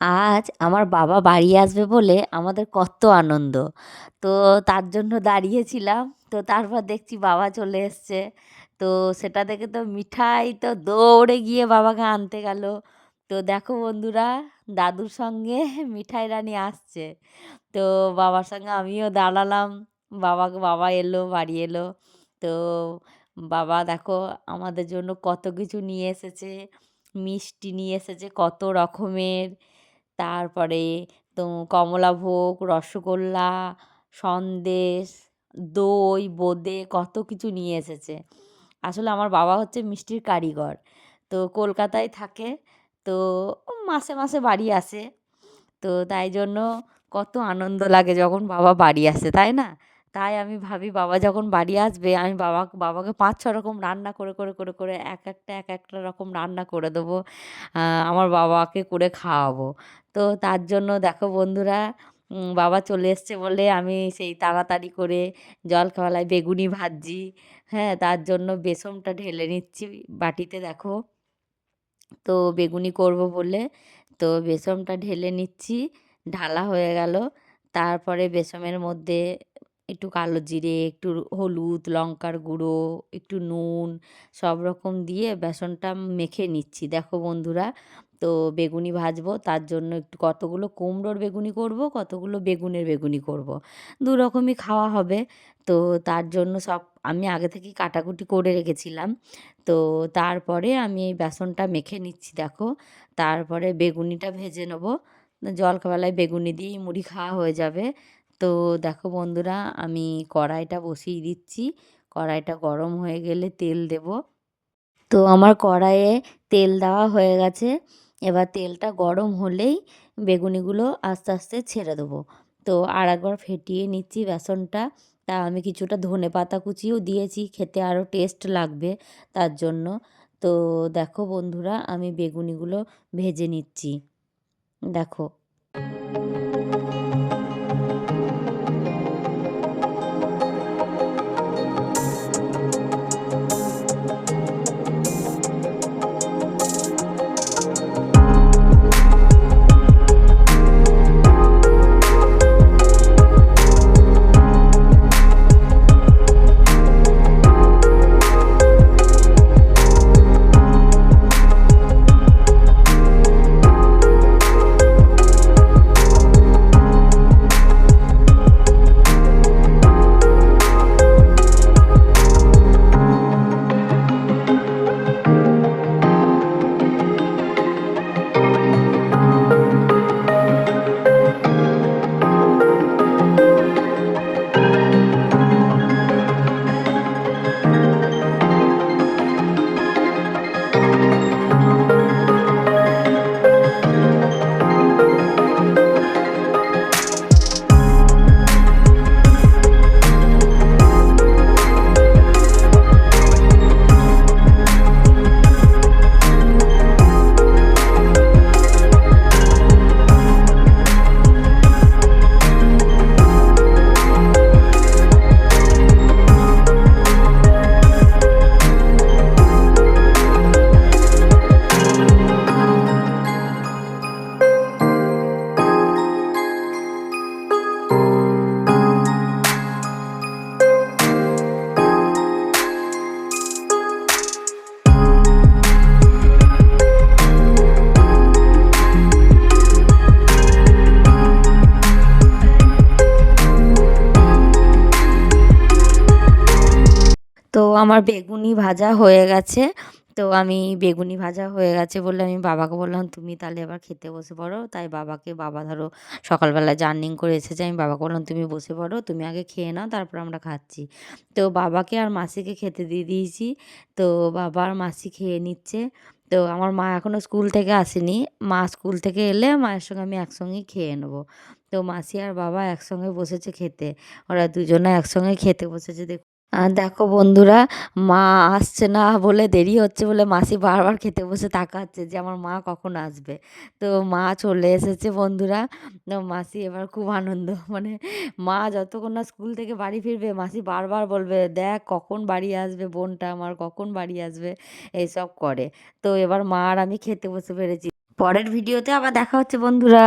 আজ আমার বাবা বাড়ি আসবে বলে আমাদের কত আনন্দ। তো তার জন্য দাঁড়িয়েছিলাম, তো তারপর দেখছি বাবা চলে এসছে। তো সেটা দেখে তো মিঠাই তো দৌড়ে গিয়ে বাবাকে আনতে গেল। তো দেখো বন্ধুরা, দাদুর সঙ্গে মিঠাই রানী আসছে। তো বাবার সঙ্গে আমিও দাঁড়ালাম বাবাকে বাবা এলো, বাড়ি এলো। তো বাবা দেখো আমাদের জন্য কত কিছু নিয়ে এসেছে, মিষ্টি নিয়ে এসেছে কত রকমের। তারপরে তো কমলাভোগ রসগোল্লা, সন্দেশ, দই, বোঁদে কত কিছু নিয়ে এসেছে। আসলে আমার বাবা হচ্ছে মিষ্টির কারিগর। তো কলকাতায় থাকে, তো মাসে মাসে বাড়ি আসে। তো তাই জন্য কত আনন্দ লাগে যখন বাবা বাড়ি আসে, তাই না? তাই আমি ভাবি বাবা যখন বাড়ি আসবে, আমি বাবা, বাবাকে পাঁচ ছ রকম রান্না করে করে করে করে এক একটা এক একটা রকম রান্না করে দেবো। আমার বাবাকে করে খাওয়াবো। তো তার জন্য দেখো বন্ধুরা বাবা চলে এসছে বলে আমি সেই তাড়াতাড়ি করে জলখাবালায় বেগুনি ভাজছি। হ্যাঁ তার জন্য বেসনটা ঢেলে নিচ্ছি বাটিতে দেখো। তো বেগুনি করব বলে তো বেসনটা ঢেলে নিচ্ছি, ঢালা হয়ে গেল। তারপরে বেসনের মধ্যে একটু কালো জিরে, একটু হলুদ, লঙ্কার গুঁড়ো, একটু নুন সব রকম দিয়ে বেসনটা মেখে নিচ্ছি। দেখো বন্ধুরা তো বেগুনি ভাজবো, তার জন্য একটু কতগুলো কুমড়োর বেগুনি করব, কতগুলো বেগুনের বেগুনি করব। দু রকমই খাওয়া হবে। তো তার জন্য সব আমি আগে থেকেই কাটাকুটি করে রেখেছিলাম। তো তারপরে আমি এই বেসনটা মেখে নিচ্ছি, দেখো। তারপরে বেগুনিটা ভেজে নেব। জলখাবালায় বেগুনি দিয়েই মুড়ি খাওয়া হয়ে যাবে। তো দেখো বন্ধুরা, আমি কড়াইটা বসিয়ে দিচ্ছি। কড়াইটা গরম হয়ে গেলে তেল দেব। তো আমার কড়াইয়ে তেল দেওয়া হয়ে গেছে। এবার তেলটা গরম হলেই বেগুনিগুলো আস্তে আস্তে ছেড়ে দেবো। তো আর একবার ফেটিয়ে নিচ্ছি বেসনটা। তা আমি কিছুটা ধনে পাতা কুচিও দিয়েছি, খেতে আরও টেস্ট লাগবে তার জন্য। তো দেখো বন্ধুরা, আমি বেগুনিগুলো ভেজে নিচ্ছি। দেখো তো আমার বেগুনি ভাজা হয়ে গেছে। তো আমি বেগুনি ভাজা হয়ে গেছে বলে আমি বাবাকে বললাম, তুমি তাহলে এবার খেতে বসে পড়ো। তাই বাবাকে, বাবা ধরো সকালবেলা জার্নিং করে এসেছে, আমি বাবাকে বললাম, তুমি বসে পড়ো, তুমি আগে খেয়ে নাও, তারপর আমরা খাচ্ছি। তো বাবাকে আর মাসিকে খেতে দিয়ে দিয়েছি। তো বাবা আর মাসি খেয়ে নিচ্ছে। তো আমার মা এখনও স্কুল থেকে আসেনি। মা স্কুল থেকে এলে মায়ের সঙ্গে আমি একসঙ্গেই খেয়ে নেব। তো মাসি আর বাবা একসঙ্গে বসেছে খেতে। ওরা দুজনে একসঙ্গে খেতে বসেছে দেখ দেখো বন্ধুরা, মা আসছে না বলে দেরি হচ্ছে বলে মাসি বারবার খেতে বসে তাকাচ্ছে যে আমার মা কখন আসবে। তো মা চলে এসেছে বন্ধুরা। মাসি এবার খুব আনন্দ মানে মা যতক্ষণ না স্কুল থেকে বাড়ি ফিরবে, মাসি বারবার বলবে, দেখ কখন বাড়ি আসবে বোনটা আমার, কখন বাড়ি আসবে? এইসব করে। তো এবার মা আর আমি খেতে বসে পেরেছি। পরের ভিডিওতে আবার দেখা হচ্ছে বন্ধুরা।